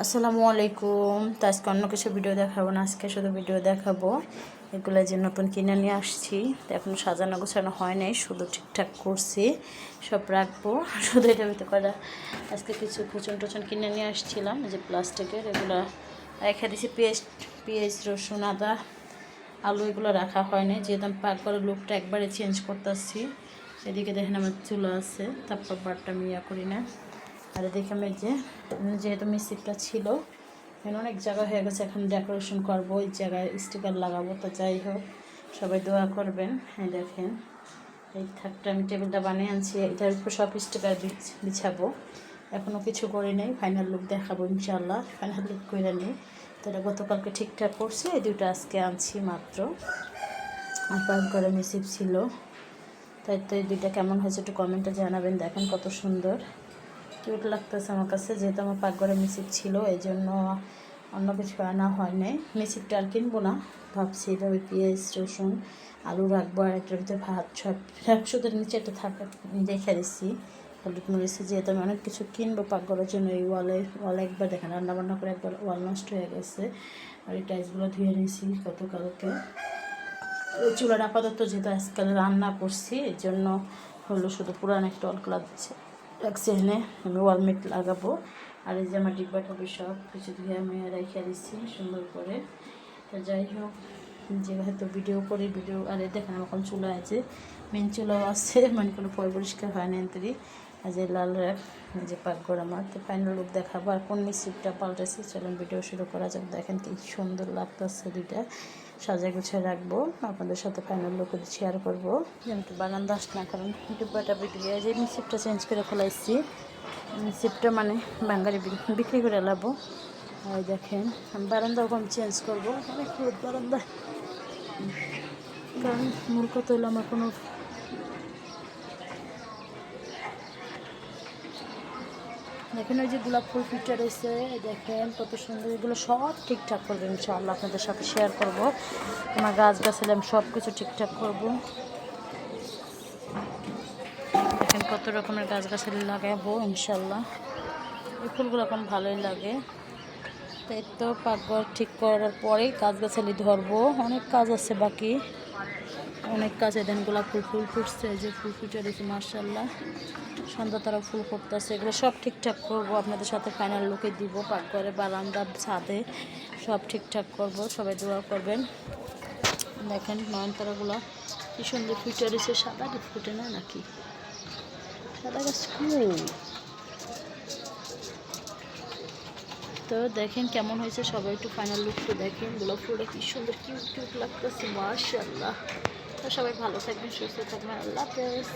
আসসালামু আলাইকুম। তো আজকে অন্য কিছু ভিডিও দেখাবো না, আজকে শুধু ভিডিও দেখাবো। এগুলো যে নতুন কিনে নিয়ে আসছি, তো এখন সাজানো গোছানো হয় নাই, শুধু ঠিকঠাক করছি, সব রাখব। শুধু এটা ভিতরে করা আজকে কিছু কুচন টুচন কিনে নিয়ে আসছিলাম যে প্লাস্টিকের, এগুলো রেখে দিছি পেঁয়াজ পেঁয়াজ, রসুন, আদা, আলু, এগুলো রাখা হয় নাই। যেহেতু আমি পাক করে লুকটা একবারে চেঞ্জ করতেছি, এদিকে দেখেন আমার চুলা আছে তারপর বারটা আমি ইয়া করি না। আর এদিকে আমি যে যেহেতু মিস্ত্রিটা ছিল, এখানে অনেক জায়গা হয়ে গেছে, এখন ডেকোরেশন করব, ওই জায়গায় স্টিকার লাগাবো, তো যাই হোক, সবাই দোয়া করবেন। হ্যাঁ দেখেন, এই থাকটা আমি টেবিলটা বানিয়ে আনছি, এটার উপর সব স্টিকার বিছাবো। এখনও কিছু করি নাই ফাইনাল লুক দেখাবো ইনশাল্লাহ ফাইনাল লুক করে নিই তো এটা গতকালকে ঠিকঠাক করছি, এই দুটো আজকে আনছি মাত্র। আর পাক করে মিসিপ ছিল। তাই তো এই দুইটা কেমন হয়েছে একটু কমেন্টে জানাবেন, দেখেন কত সুন্দর। কিউট লাগতেছে আমার কাছে, যেহেতু আমার পাকঘরে মিসিপ ছিল এই জন্য অন্য কিছু আনা হয় নাই মিসিপটা আর কিনবো না, ভাবছি এভাবে পেঁয়াজ, রসুন, আলু রাখব, আর একটার ভিতরে ভাত, সব একশোদের নিচে একটা থাকা দেখে দিচ্ছি হলুদ মরিচে, যেহেতু আমি অনেক কিছু কিনবো পাকঘরের জন্য, এই ওয়ালে ওয়ালে একবার দেখেন রান্না বান্না করে একবার ওয়াল নষ্ট হয়ে গেছে। আর এই টাইলসগুলো ধুয়ে নিয়েছি গতকালকে। ওই চুলার আপাতত যেহেতু আজকাল রান্না করছি এই জন্য হলো শুধু পুরান একটা অলকলা দিচ্ছে। রাখছি এখানে। আমি ওয়ালমেট লাগাবো। আর এই যে আমার ডিব্বা টবে সব কিছু ধুয়ে আমি রেখে দিচ্ছি সুন্দর করে। তো যাই হোক। যেহেতু ভিডিও করে ভিডিও আরে দেখেন এখন চুলা আছে। মেন চুলাও আছে মানে কোনো পয় পরিষ্কার হয় না এন্তরি। যে লাল যে পাকঘর আমার তো ফাইনাল লুক দেখাবো আর কোন মিস্ত্রিটা পাল্টেছে চলুন ভিডিও শুরু করা যাক। দেখেন কি সুন্দর লাগতেছে দুইটা। সাজায় গুছিয়ে রাখব, আপনাদের সাথে ফাইনাল লুক শেয়ার করব। যেমন বারান্দা আস না, কারণ ডিব্বাটা বিক্রি যে মিসিপটা চেঞ্জ করে খোলাইছি মিসিপটা মানে বাঙালি বিক্রি করে লাবো। আর দেখেন বারান্দা ওরকম চেঞ্জ করব। অনেক বারান্দা। কারণ মূল কথা আমার কোনো দেখেন ওই যে গোলাপ ফুল ফিচার রয়েছে দেখেন কত সুন্দর, এগুলো সব ঠিকঠাক করব ইনশাআল্লাহ, আপনাদের সাথে শেয়ার করব। আমার গাছ আমি সব কিছু ঠিকঠাক করব। দেখেন কত রকমের গাছ গাছালি লাগাবো ইনশাল্লাহ এই ফুলগুলো এখন ভালোই লাগে। তাই তো পাকঘর ঠিক করার পরেই গাছ গাছালি ধরবো। অনেক কাজ আছে বাকি। অনেক কাজ এদেন গোলাপ ফুল ফুল ফুটছে যে ফুল ফুটে রয়েছে মার্শাল্লাহ সন্ধ্যা তারা ফুল করতেছে এগুলো সব ঠিকঠাক করব। আপনাদের সাথে ফাইনাল লুকে দিব, পাকঘরে, বারান্দা, ছাদে, সব ঠিকঠাক করব। সবাই দোয়া করবেন। দেখেন নয়নতারাগুলো কি সুন্দর ফুটে রয়েছে, সাদা ফুটে না নাকি? সাদা গাছ ফুল তো দেখেন কেমন হয়েছে, সবাই একটু ফাইনাল লুকটা দেখেন। গোলাপ ফুলটা কি সুন্দর কিউট কিউট লাগতেছে মার্শাল্লাহ তো সবাই ভালো থাকবেন, সুস্থ থাকবেন, আল্লাহ হাফেজ।